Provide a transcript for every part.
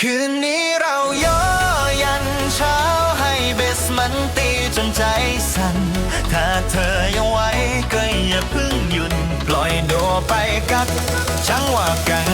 คืนนี้เราย่อยันเช้าให้เบสมันตีจนใจสั่น ถ้าเธอยังไหวก็อย่าเพิ่งหยุด ปล่อยโดไปกัดช่างหวากัน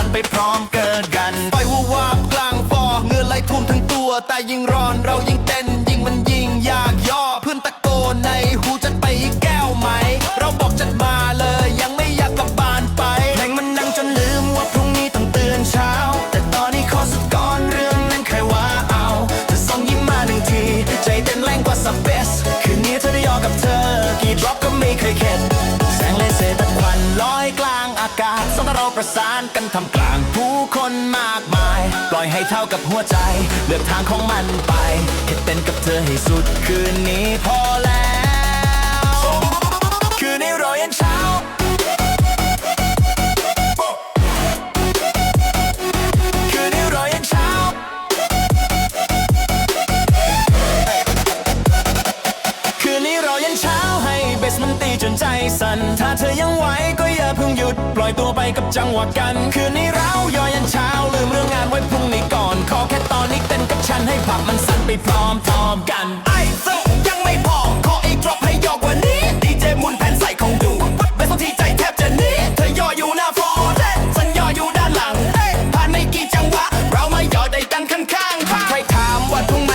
สั่นไปพร้อมเกิดกันไปวูวาบกลางฟอเงื่อไหลท่วมทั้งตัว แต่ยิ่งร้อนเรายิ่งากาศสองเราประสานกันทำกลางผู้คนมากมาย ปล่อยให้เท่ากับหัวใจ เลือกทางของมันไปให้เต้นกับเธอให้สุดคืนนี้พอแล้ว สมันตีจนใจสั่น ถ้าเธอยังไหวก็อย่าเพิ่งหยุด ปล่อยตัวไปกับจังหวะกัน คืนนี้เราย่อยันเช้า ลืมเรื่องงานไว้พรุ่งนี้ก่อน ขอแค่ตอนนี้เต้นกับฉันให้ผับมันสั่นไปพร้อมพร้อมๆกัน ไอ้โซยังไม่พอขออีกดรอปให้ยอกกว่านี้ ดีเจหมุนแผ่นใส่ของดูเบสที่ใจแทบจะหนี้เธอย่ออยู่หน้าฟอร์เรฉันย่ออยู่ด้านหลังเอ้ยผ่านไม่กี่จังหวะ เรามาย่อได้กันข้างๆใครถามว่าทำไ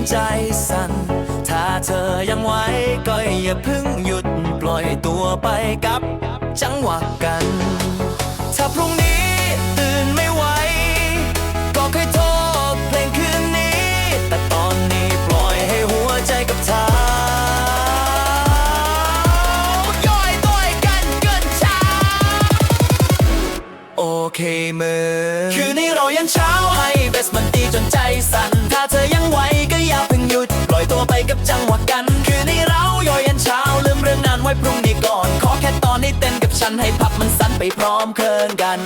นใจสั่น ถ้าเธอยังไหวก็อย่าเพิ่งหยุดปล่อยตัวไปกับจังหวะกัน ถ้าพรุ่งนี้ตื่นไม่ไหว ก็ค่อยโทษเพลงคืนนี้ แต่ตอนนี้ปล่อยให้หัวใจกับเธอย่อยตัวกันเกินช้าโอเคมือคืนนี้เรายันเช้าให้เบสมันตีจนใจสั่น ไปกับจังหวะกัน คืนนี้เราย่อยยันเช้าลืมเรื่องนานไว้พรุ่งนี้ก่อน ขอแค่ตอนนี้เต้นกับฉันให้พับมันสั้นไปพร้อมเคลินกัน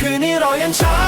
คืนนี้เรายันเช้า